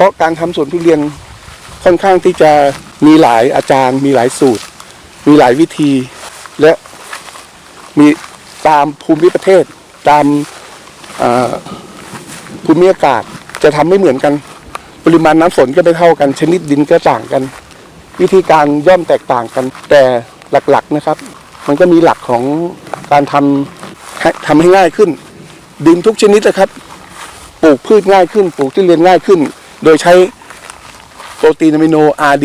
ราะการทำสวนทุเรียนค่อนข้างที่จะมีหลายอาจารย์ มีหลายสูตร มีหลายวิธี และมีตามภูมิประเทศ ตามภูมิอากาศจะทำไม่เหมือนกัน ปริมาณน้ำฝนก็ไม่เท่ากัน ชนิดดินก็ต่างกัน วิธีการย่อมแตกต่างกัน แต่หลักๆนะครับ มันก็มีหลักของการทำให้ทำให้ง่ายขึ้น ดินทุกชนิดนะครับ ปลูกพืชง่ายขึ้น ปลูกทุเรียนง่ายขึ้น โดยใช้โปรตีนอะมิโน RD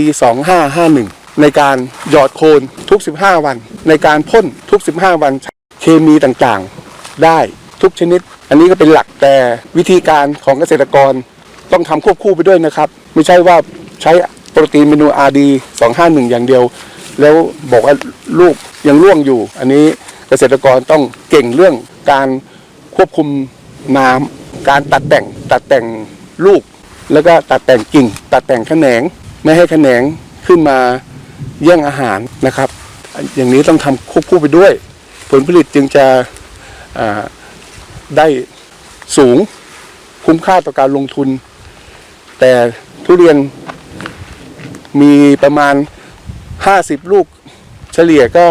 2551 ในการหยอดโคนทุก 15 วัน ในการพ่นทุก 15 วัน เคมีต่างๆ ได้ทุกชนิด อันนี้ก็เป็นหลักแต่วิธีการของเกษตรกรต้องทำควบคู่ไปด้วยนะครับ ไม่ใช่ว่าใช้โปรตีนอะมิโน RD 251 อย่างเดียว แล้วบอกว่าลูกยังร่วงอยู่ อันนี้เกษตรกรต้องเก่งเรื่องการควบคุมน้ำการตัดแต่งตัดแต่งลูก แล้วก็ตัดแต่งกิ่ง ตัดแต่งแขนง ไม่ให้แขนงขึ้นมาแย่งอาหารนะครับ อย่างนี้ต้องทำควบคู่ไปด้วย ผลผลิตจึงจะได้สูงคุ้มค่าต่อการลงทุน แต่ทุเรียนมีประมาณ 50 ลูกเฉลี่ยก็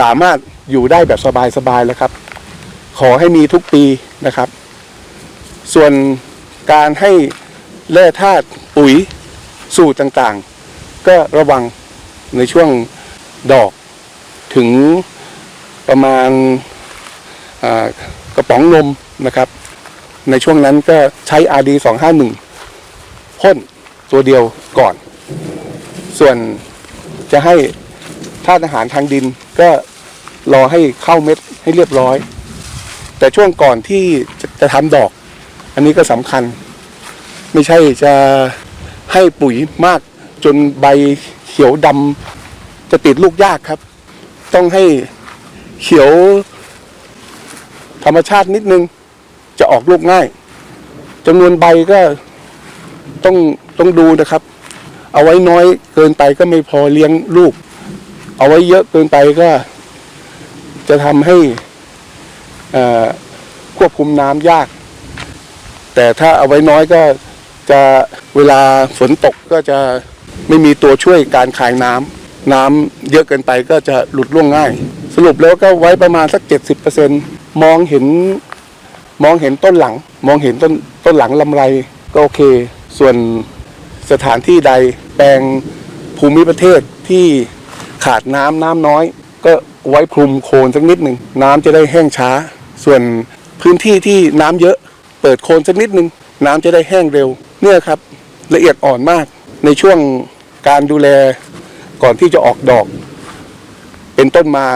สามารถอยู่ได้แบบสบายๆแล้วครับ ขอให้มีทุกปีนะครับ ส่วนการให้ แร่ธาตุปุ๋ยสูตรต่างๆ ก็ระวังในช่วงดอกถึงประมาณากระป๋องนมนะครับ ในช่วงนั้นก็ใช้ RD 251พ่นตัวเดียวก่อน ส่วนจะให้ธาตุอาหารทางดินก็รอให้เข้าเม็ดให้เรียบร้อย แต่ช่วงก่อนที่จะจะทำดอก อันนี้ก็สำคัญ ไม่ใช่จะให้ปุ๋ยมากจนใบเขียวดำจะติดลูกยากครับ ต้องให้เขียว ธรรมชาตินิดนึง จะออกลูกง่ายจำนวนใบก็ต้องต้องดูนะครับ เอาไว้น้อยเกินไปก็ไม่พอเลี้ยงลูก เอาไว้เยอะเกินไปก็ จะทำให้ควบคุมน้ำยาก แต่ถ้าเอาไว้น้อยก็ จะเวลาฝนตกก็จะไม่มีตัวช่วยการคายน้ำน้ำเยอะเกินไปก็จะหลุดร่วงง่าย สรุปแล้วก็ไว้ประมาณสัก 70%มองเห็นมองเห็นต้นหลัง มองเห็นต้นต้นหลังลำไรก็โอเค ส่วนสถานที่ใดแปลงภูมิประเทศที่ขาดน้ำน้ำน้อย ก็ไว้คลุมโคนสักนิดหนึ่งน้ำจะได้แห้งช้า ส่วนพื้นที่ที่น้ำเยอะ เปิดโคนสักนิดหนึ่งน้ำจะได้แห้งเร็ว เนี่ยครับละเอียดอ่อนมากในช่วงการดูแลก่อนที่จะออกดอก เป็นต้นมา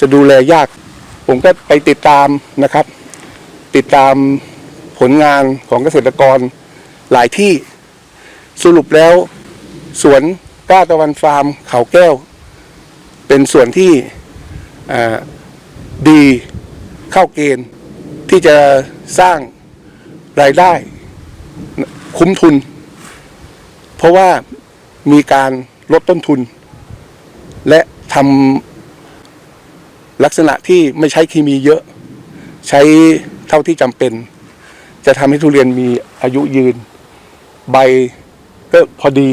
จะดูแลยาก ผมก็ไปติดตามนะครับ ติดตามผลงานของเกษตรกรหลายที่สรุปแล้ว สวนก้าตะวันฟาร์มเขาแก้ว เป็นส่วนที่ดีเข้าเกณฑ์ที่จะสร้างรายได้ คุ้มทุน เพราะว่ามีการลดต้นทุน และทำลักษณะที่ไม่ใช้เคมีเยอะ ใช้เท่าที่จำเป็น จะทำให้ทุเรียนมีอายุยืน ใบก็พอดี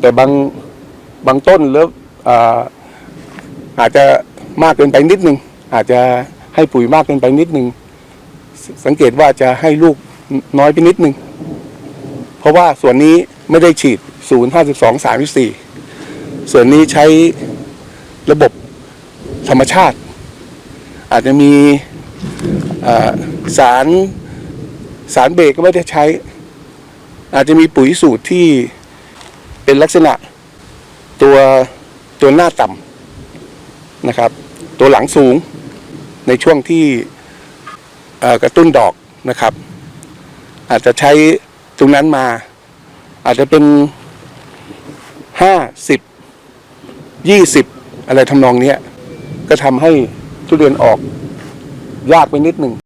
แต่บางบางต้นแล้วอาอาจจะมากเกินไปนิดนึง อาจจะให้ปุ๋ยมากเกินไปนิดนึง สังเกตว่าจะให้ลูก น้อยไปนิดนึง เพราะว่าส่วนนี้ไม่ได้ฉีด 0 52 34 ส่วนนี้ใช้ระบบธรรมชาติ อาจจะมีสารสารเบรกก็ไม่ได้ใช้ อาจจะมีปุ๋ยสูตรที่เป็นลักษณะตัวตัวหน้าต่ำนะครับ ตัวหลังสูงในช่วงที่กระตุ้นดอกนะครับ อาจจะใช้ตรงนั้นมา อาจจะเป็นห้าสิบยี่สิบอะไรทำนองเนี้ย ก็ทำให้ทุเรียนออกยากไปนิดหนึ่ง